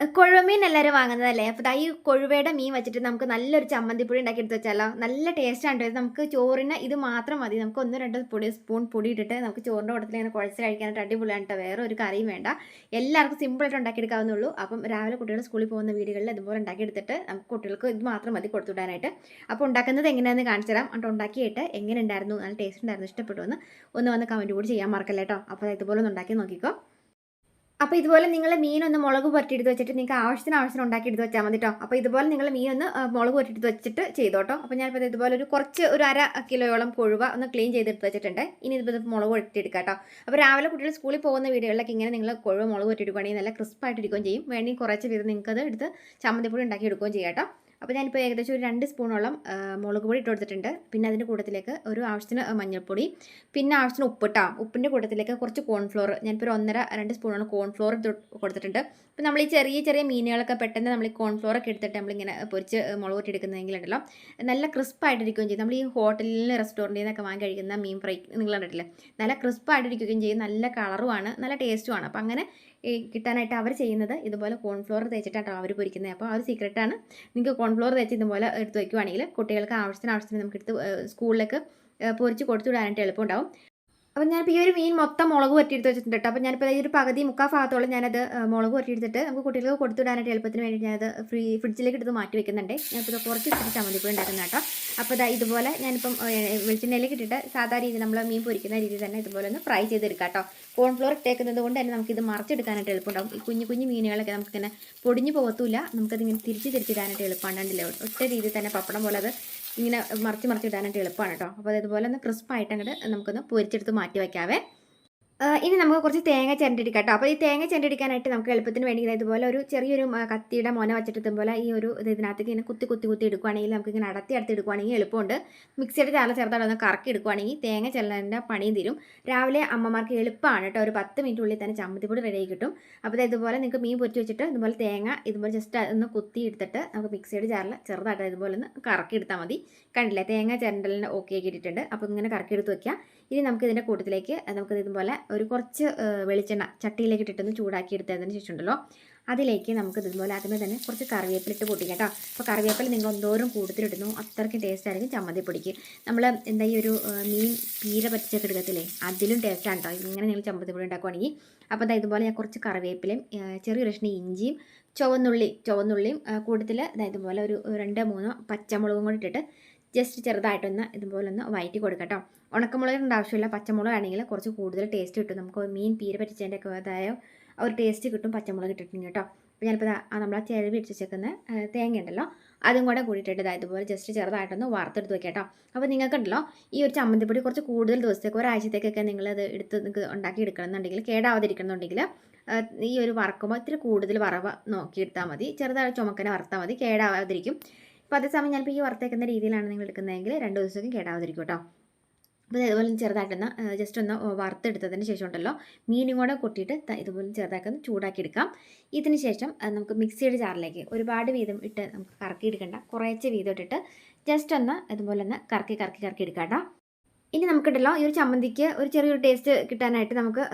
കൊഴുവമീൻ എല്ലാവരും വാങ്ങുന്നതല്ലേ? അപ്പോൾ ഈ കൊഴുവയുടെ മീൻ വെച്ചിട്ട് നമുക്ക് നല്ലൊരു ചമ്മന്തി പൊടി ഉണ്ടാക്കി എടുത്ത് വെച്ചാലോ നല്ല ടേസ്റ്റാണ് ഇത് നമുക്ക് ചോറിന് ഇത് മാത്രം മതി. നമുക്ക് ഒന്ന് രണ്ട് പൊടി സ്പൂൺ പൊടി ഇട്ടിട്ട് നമുക്ക് ചോറിന്റെ കൂട്ടത്തിൽ ഇങ്ങനെ കുഴച്ച് കഴിക്കാനായിട്ട് അടിപൊളിയാണ് കേട്ടോ വേറെ ഒരു കറിയും വേണ്ട. എല്ലാവർക്കും സിമ്പിളായിട്ട് ഉണ്ടാക്കിയെടുക്കാവുന്നുള്ളൂ അപ്പം രാവിലെ കുട്ടികൾ സ്കൂളിൽ പോകുന്ന വീടുകളിൽ ഇതുപോലെ ഉണ്ടാക്കിയെടുത്തിട്ട് നമുക്ക് കുട്ടികൾക്ക് ഇത് മാത്രം മതി കൊടുത്തുവിടാനായിട്ട് അപ്പോൾ ഉണ്ടാക്കുന്നത് എങ്ങനെയാണെന്ന് കാണിച്ചു തരാം. ഉണ്ടാക്കിയിട്ട് എങ്ങനെ ഉണ്ടായിരുന്നു നല്ല ടേസ്റ്റ് ഉണ്ടായിരുന്നു? ഇഷ്ടപ്പെട്ടു എന്ന് ഒന്ന് വന്ന് കമന്റ് കൂടി ചെയ്യാൻ മറക്കല്ലേട്ടോ അപ്പോൾ ഇതുപോലെ ഒന്ന് ഉണ്ടാക്കി നോക്കിക്കോ. അപ്പോൾ ഇതുപോലെ നിങ്ങൾ മീനൊന്ന് മുളക് പുരട്ടിയെടുത്ത് വെച്ചിട്ട് നിങ്ങൾക്ക് ആവശ്യത്തിന് ആവശ്യത്തിന് ഉണ്ടാക്കി എടുത്ത് വെച്ചാൽ മതി കേട്ടോ അപ്പോൾ ഇതുപോലെ നിങ്ങൾ മീനൊന്ന് മുളക് പുരട്ടിയെടുത്ത് വെച്ചിട്ട് ചെയ്തോട്ടോ അപ്പോൾ ഞാനിപ്പോൾ ഇതുപോലെ ഒരു കുറച്ച് ഒരു അര കിലോയോളം കൊഴുവ ഒന്ന് ക്ലീൻ ചെയ്തെടുത്ത് വെച്ചിട്ടുണ്ട്. ഇനി ഇതിപ്പോൾ ഇത് മുളക് പുരട്ടിയെടുക്കാം കേട്ടോ അപ്പോൾ രാവിലെ കുട്ടികൾ സ്കൂളിൽ പോകുന്ന വീടുകളിലൊക്കെ ഇങ്ങനെ നിങ്ങൾ കൊഴുവ മുളക് പുരട്ടിയെടുക്കുകയാണെങ്കിൽ നല്ല ക്രിസ്പായിട്ട് ഇരിക്കുകയും ചെയ്യും. വേണമെങ്കിൽ കുറച്ച് നിങ്ങൾക്ക് അത് എടുത്ത് ചമ്മന്തിപ്പൊടി ഉണ്ടാക്കി എടുക്കുകയും ചെയ്യാം കേട്ടോ അപ്പോൾ ഞാനിപ്പോൾ ഏകദേശം ഒരു രണ്ട് സ്പൂണോളം മുളക് പൊടി ഇട്ട് കൊടുത്തിട്ടുണ്ട്. പിന്നെ അതിന്റെ കൂട്ടത്തിലേക്ക് ഒരു ആവശ്യത്തിന് മഞ്ഞൾപ്പൊടി പിന്നെ ആവശ്യത്തിന് ഉപ്പിട്ടാ. ഉപ്പിന്റെ കൂട്ടത്തിലേക്ക് കുറച്ച് കോൺഫ്ലോർ ഞാനിപ്പോൾ ഒരു ഒന്നര രണ്ട് സ്പൂണോളം കോൺഫ്ലോർ കൊടുത്തിട്ടുണ്ട്. അപ്പോൾ നമ്മൾ ഈ ചെറിയ ചെറിയ മീനുകളൊക്കെ പെട്ടെന്ന് നമ്മൾ ഈ കോൺഫ്ലോറൊക്കെ എടുത്തിട്ട് നമ്മളിങ്ങനെ പൊരിച്ച് മുളക് പൊട്ടി എടുക്കുന്നതെങ്കിലുണ്ടല്ലോ നല്ല ക്രിസ്പായിട്ടിരിക്കുകയും ചെയ്യും. നമ്മൾ ഈ ഹോട്ടലിൽ റെസ്റ്റോറന്റിൽ നിന്നൊക്കെ വാങ്ങി കഴിക്കുന്ന മീൻ ഫ്രൈ നിങ്ങൾ കണ്ടിട്ടില്ലേ? നല്ല ക്രിസ്പായിട്ടിരിക്കുകയും ചെയ്യും. നല്ല കളറുമാണ് നല്ല ടേസ്റ്റുമാണ് അപ്പോൾ അങ്ങനെ ഈ കിട്ടാനായിട്ട് അവർ ചെയ്യുന്നത്. ഇതുപോലെ കോൺഫ്ലോർ തേച്ചിട്ടാണ് അവർ പൊരിക്കുന്നത്. അപ്പോൾ ആ ഒരു സീക്രട്ടാണ് നിങ്ങൾക്ക് കോൺഫ്ലോർ തേച്ച് ഇതുപോലെ എടുത്ത് വയ്ക്കുവാണെങ്കിൽ കുട്ടികൾക്ക് ആവശ്യത്തിന് ആവശ്യത്തിന് നമുക്ക് എടുത്ത് സ്കൂളിലേക്ക് പൊരിച്ച് കൊടുത്തു വിടാനായിട്ട് എളുപ്പമുണ്ടാവും. അപ്പോൾ ഞാനിപ്പോൾ ഈ ഒരു മീൻ മൊത്തം മുളക് പുരട്ടിയെടുത്ത് വെച്ചിട്ടുണ്ട് കേട്ടോ അപ്പോൾ ഞാനിപ്പോൾ ഈ ഒരു പകുതി മുക്കാൽ ഭാഗത്തോളം ഞാനത് മുളക് എടുത്തിട്ട് നമുക്ക് കുട്ടികൾക്ക് കൊടുത്തുവിടാനായിട്ട് എളുപ്പത്തിന് വേണ്ടി ഞാനത് ഫ്രീ ഫ്രിഡ്ജിലേക്ക് എടുത്ത് മാറ്റി വെക്കുന്നുണ്ട്. ഞാനിപ്പോൾ ഇത് കുറച്ച് ഇട്ടിട്ട് ചമ്മന്തിപ്പൊടി ഉണ്ടാക്കുന്ന കേട്ടോ അപ്പോൾ ഇതാ ഇതുപോലെ ഞാനിപ്പം വെളിച്ചെണ്ണയിലേക്ക് ഇട്ടിട്ട് സാധാരണ രീതിയിൽ നമ്മൾ മീൻ പൊരിക്കുന്ന രീതി തന്നെ ഇതുപോലെ ഒന്ന് ഫ്രൈ ചെയ്തെടുക്കാം കേട്ടോ കോൺഫ്ലോർ ഇട്ടേക്കുന്നത് കൊണ്ട് തന്നെ നമുക്കിത് മറിച്ചെടുക്കാനായിട്ട് എളുപ്പമുണ്ടാകും ഈ കുഞ്ഞു കുഞ്ഞു മീനുകളൊക്കെ നമുക്കിങ്ങനെ പൊടിഞ്ഞു പോകത്തില്ല നമുക്കതിങ്ങനെ തിരിച്ച് തിരിച്ചിടാനായിട്ട് എളുപ്പമാണ് ഉണ്ടല്ലോ ഒറ്റ രീതിയിൽ തന്നെ പപ്പടം പോലെ അത് ഇങ്ങനെ മറിച്ച് മറിച്ച് ഇടാനായിട്ട് എളുപ്പമാണ് കേട്ടോ. അപ്പോൾ അതേപോലെ ഒന്ന് ക്രിസ്പായിട്ട് അങ്ങോട്ട് നമുക്കൊന്ന് പൊരിച്ചെടുത്ത് മാറ്റി വയ്ക്കാവേ. ഇനി നമുക്ക് കുറച്ച് തേങ്ങ ചിരണ്ടിടിക്കാം കേട്ടോ അപ്പോൾ ഈ തേങ്ങ ചിരണ്ടിടിക്കാനായിട്ട് നമുക്ക് എളുപ്പത്തിന് വേണ്ടി ഇതാ ഇതുപോലെ ഒരു ചെറിയൊരു കത്തിയുടെ മോന വെച്ചിട്ട് പോലെ ഈ ഒരു ഇത് ഇതിനകത്തേക്ക് ഇങ്ങനെ കുത്തി കുത്തി കുത്തി എടുക്കുവാണെങ്കിൽ നമുക്ക് ഇങ്ങനെ അടത്തി അടത്തി എടുക്കുവാണെങ്കിൽ എളുപ്പമുണ്ട്. മിക്സിയുടെ ചാല ചേർത്താൽ ഒന്ന് കറക്കി എടുക്കുവാണെങ്കിൽ തേങ്ങ ചെല്ലതിന്റെ പണിയും തരും. രാവിലെ അമ്മമാർക്ക് എളുപ്പമാണ് കേട്ടോ. ഒരു പത്ത് മിനിറ്റ് ഉള്ളിൽ തന്നെ ചമ്മന്തിപ്പൊടി റെഡി കിട്ടും. അപ്പോൾ ഇതുപോലെ നിങ്ങൾക്ക് മീൻ പൊരിച്ച് വെച്ചിട്ട് ഇതുപോലെ തേങ്ങ ഇതുപോലെ ജസ്റ്റ് ഒന്ന് കുത്തി എടുത്തിട്ട് നമുക്ക് മിക്സിയുടെ ജാറിൽ ചെറുതായിട്ട് ഇതുപോലെ ഒന്ന് കറക്കി എടുത്താൽ മതി. കണ്ടില്ലേ? തേങ്ങ ചിരണ്ടലിന് ഓക്കെ ആക്കി ഇട്ടിട്ടുണ്ട് അപ്പോൾ ഇങ്ങനെ കറക്കി എടുത്ത് വെക്കുക. ഇനി നമുക്ക് ഇതിന്റെ കൂട്ടത്തിലേക്ക് നമുക്ക് ഇതുപോലെ ഒരു കുറച്ച് വെളിച്ചെണ്ണ ചട്ടിയിലേക്ക് ഇട്ടിട്ടൊന്ന് ചൂടാക്കി എടുത്തതിന് ശേഷം ഉണ്ടല്ലോ അതിലേക്ക് നമുക്ക് ഇതുപോലെ ആദ്യമേ തന്നെ കുറച്ച് കറിവേപ്പില ഇട്ട് പൊട്ടിക്കാം കേട്ടോ. അപ്പോൾ കറിവേപ്പില നിങ്ങൾ എന്തോരം കൂടുതലിടുന്നു അത്രയ്ക്ക് ടേസ്റ്റ് ആയിരിക്കും ചമ്മന്തി പൊടിക്ക്. നമ്മൾ എന്താ ഈ ഒരു മീൻ പീര പറ്റിച്ചൊക്കെ എടുക്കത്തില്ലേ അതിലും ടേസ്റ്റാണ് കേട്ടോ. ഇങ്ങനെ നിങ്ങൾ ചമ്മന്തി പൊടി ഉണ്ടാക്കുവാണെങ്കിൽ അപ്പോൾ അതാ ഇതുപോലെ ഞാൻ കുറച്ച് കറിവേപ്പിലയും ചെറിയ കഷ്ണം ഇഞ്ചിയും ചുവന്നുള്ളി ചുവന്നുള്ളിയും കൂട്ടത്തിൽ അതായത് പോലെ ഒരു രണ്ട് മൂന്നോ പച്ചമുളകും കൂടി ഇട്ടിട്ട് ജസ്റ്റ് ചെറുതായിട്ടൊന്ന് ഇതുപോലെ ഒന്ന് വയറ്റി കൊടുക്കട്ടോ. കേട്ടോ ഉണക്കമുളകിന്റെ ആവശ്യമില്ല. പച്ചമുളക് ആണെങ്കിൽ കുറച്ച് കൂടുതൽ ടേസ്റ്റ് കിട്ടും. നമുക്ക് മീൻ പീര പറ്റിച്ചതിന്റെ ഒക്കെ അതായ ഒരു ടേസ്റ്റ് കിട്ടും പച്ചമുളക് ഇട്ടിട്ടുണ്ടെങ്കിൽ കേട്ടോ. അപ്പോൾ ഞാനിപ്പോൾ നമ്മൾ ആ ചിരവി ഇടിച്ചേക്കുന്ന തേങ്ങ ഉണ്ടല്ലോ അതും കൂടെ കൂടിയിട്ടിട്ട് ഇതാ ഇതുപോലെ ജസ്റ്റ് ചെറുതായിട്ടൊന്ന് വറുത്തെടുത്ത് വെക്കാം കേട്ടോ. അപ്പോൾ നിങ്ങൾക്കുണ്ടല്ലോ ഈ ഒരു ചമ്മന്തിപ്പൊടി കുറച്ച് കൂടുതൽ ദിവസത്തേക്ക് ഒരാഴ്ചത്തേക്കൊക്കെ അത് എടുത്ത് നിങ്ങൾക്ക് ഉണ്ടാക്കി എടുക്കണമെന്നുണ്ടെങ്കിൽ കേടാവാതിരിക്കണമെന്നുണ്ടെങ്കിൽ ഈ ഒരു വറക്കുമ്പോൾ ഇത്തിരി കൂടുതൽ വറവ് നോക്കിയെടുത്താൽ മതി. ചെറുതായിട്ട് ചുമക്കനെ വറുത്താൽ മതി. കേടാവാതിരിക്കും. അപ്പോൾ അതേസമയം ഞാനിപ്പോൾ ഈ വറുത്തേക്കുന്ന രീതിയിലാണ് നിങ്ങൾ എടുക്കുന്നതെങ്കിൽ രണ്ട് ദിവസത്തേക്കും കേടാവാതിരിക്കും കേട്ടോ. അപ്പോൾ ഇതുപോലെ ചെറുതായിട്ടൊന്ന് ജസ്റ്റ് ഒന്ന് വറുത്തെടുത്തതിന് ശേഷം ഉണ്ടല്ലോ മീനും കൂടെ കൊട്ടിയിട്ട് ഇതുപോലെ ചെറുതാക്കുന്ന ചൂടാക്കി എടുക്കാം. ഇതിന് ശേഷം നമുക്ക് മിക്സിയുടെ ജാറിലേക്ക് ഒരുപാട് വീതം ഇട്ട് നമുക്ക് കറക്കി എടുക്കേണ്ട കുറേച്ച് വീതം ഇട്ടിട്ട് ജസ്റ്റ് ഒന്ന് ഇതുപോലെ ഒന്ന് കറക്കി കറക്കി കറക്കി എടുക്കാം കേട്ടോ. ഇനി നമുക്കുണ്ടല്ലോ ഈ ഒരു ചമ്മന്തിക്ക് ഒരു ചെറിയൊരു ടേസ്റ്റ് കിട്ടാനായിട്ട് നമുക്ക്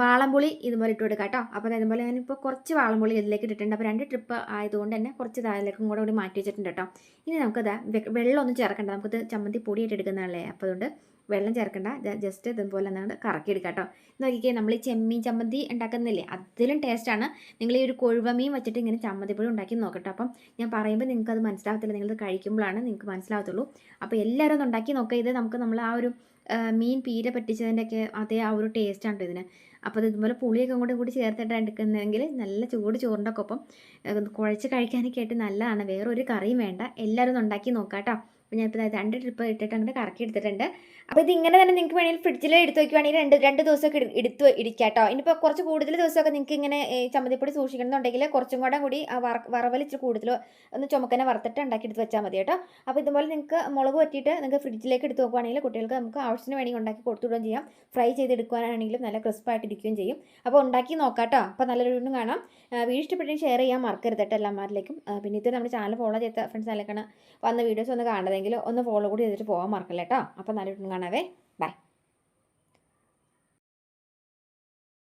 വാളംപുളി ഇതുപോലെ ഇട്ട് കൊടുക്കാം കേട്ടോ. അപ്പോൾ അതുപോലെ ഞാനിപ്പോൾ കുറച്ച് വാളംപുളി ഇതിലേക്ക് ഇട്ടിട്ടുണ്ട്. അപ്പോൾ രണ്ട് ട്രിപ്പ് ആയതുകൊണ്ട് തന്നെ കുറച്ച് താഴേക്കും കൂടെ കൂടി മാറ്റി വെച്ചിട്ടുണ്ട് കേട്ടോ. ഇനി നമുക്കത് വെള്ളമൊന്നും ചേർക്കണ്ട. നമുക്കിത് ചമ്മന്തി പൊടിയായിട്ട് എടുക്കുന്നതല്ലേ? അപ്പോൾ അതുകൊണ്ട് വെള്ളം ചേർക്കണ്ട. ജസ്റ്റ് ഇതുപോലെ ഒന്ന് കറക്കി എടുക്കാം കേട്ടോ നോക്കിക്കേ നമ്മൾ ഈ ചെമ്മീൻ ചമ്മന്തി ഉണ്ടാക്കുന്നില്ലേ അതിലും ടേസ്റ്റാണ് നിങ്ങൾ ഈ ഒരു കൊഴുവമീൻ വെച്ചിട്ട് ഇങ്ങനെ ചമ്മന്തിപ്പൊടി ഉണ്ടാക്കി നോക്കട്ടോ അപ്പം ഞാൻ പറയുമ്പോൾ നിങ്ങൾക്ക് അത് മനസ്സിലാവത്തില്ല. നിങ്ങൾ കഴിക്കുമ്പോഴാണ് നിങ്ങൾക്ക് മനസ്സിലാവത്തുള്ളൂ. അപ്പോൾ എല്ലാവരും ഉണ്ടാക്കി നോക്കുക ഇത് നമുക്ക് നമ്മൾ ആ ഒരു മീൻ പീര പറ്റിച്ചതിന്റെയൊക്കെ അതേ ആ ഒരു ടേസ്റ്റാണ് ഇതിന്. അപ്പോൾ അത് ഇതുപോലെ പുളിയൊക്കെ അങ്ങോട്ട് കൂടി ചേർത്തിട്ട് എടുക്കുന്നതെങ്കിൽ നല്ല ചൂട് ചോറിന്റെ ഒപ്പം കുഴച്ച് കഴിക്കാനൊക്കെ ആയിട്ട് നല്ലതാണ്. വേറൊരു കറിയും വേണ്ട. എല്ലാവരും ഉണ്ടാക്കി നോക്കാം കേട്ടോ അപ്പോൾ ഞാനിപ്പോൾ രണ്ട് ട്രിപ്പ് ഇട്ടിട്ട് അങ്ങോട്ട് കറക്കി എടുത്തിട്ടുണ്ട്. അപ്പോൾ ഇതിങ്ങനെ തന്നെ നിങ്ങൾക്ക് വേണമെങ്കിൽ ഫ്രിഡ്ജിൽ എടുത്ത് വയ്ക്കുവാണെങ്കിൽ രണ്ട് രണ്ട് ദിവസമൊക്കെ എടു- എടുത്ത് ഇടിക്കാം കേട്ടോ ഇനിയിപ്പോൾ കുറച്ച് കൂടുതൽ ദിവസമൊക്കെ നിങ്ങൾക്ക് ഇങ്ങനെ ചമ്മന്തിപ്പൊടി സൂക്ഷിക്കണമെന്നുണ്ടെങ്കിൽ കുറച്ചും കൂടെ കൂടി ആ വറ കൂടുതൽ ഒന്ന് ചുമക്കനെ വറുത്തിട്ട് ഉണ്ടാക്കി എടുത്ത് വെച്ചാൽ മതി കേട്ടോ. അപ്പോൾ ഇതുപോലെ നിങ്ങൾക്ക് മുളക് പറ്റിയിട്ട് നിങ്ങൾക്ക് ഫ്രിഡ്ജിലേക്ക് എടുത്ത് നോക്കുവാണെങ്കിൽ കുട്ടികൾക്ക് നമുക്ക് ആവശ്യത്തിന് വേണമെങ്കിൽ ഉണ്ടാക്കി കൊടുത്തുവിടുകയും ചെയ്യാം. ഫ്രൈ ചെയ്തെടുക്കുവാനാണെങ്കിലും നല്ല ക്രിസ്പായിട്ട് ഇരിക്കുകയും ചെയ്യും. അപ്പോൾ ഉണ്ടാക്കി നോക്കാം കേട്ടോ. അപ്പോൾ നല്ലൊരു വീണ്ടും കാണാം. വീഡിയോ ഇഷ്ടപ്പെട്ടെങ്കിൽ ഷെയർ ചെയ്യാൻ മറക്കരുത് കേട്ടോ എല്ലാമാരിലേക്കും പിന്നെ ഇത് നമ്മുടെ ചാനൽ ഫോളോ ചെയ്ത ഫ്രണ്ട്സ് അതിലേക്കാണ് വന്ന വീഡിയോസ് ഒന്ന് കാണുന്നതെങ്കിൽ ഒന്ന് ഫോളോ കൂടി ചെയ്തിട്ട് പോകാൻ മറക്കല്ലേട്ടോ അപ്പം അപ്പോൾ വീണ്ടും കാണാവേ. ബൈ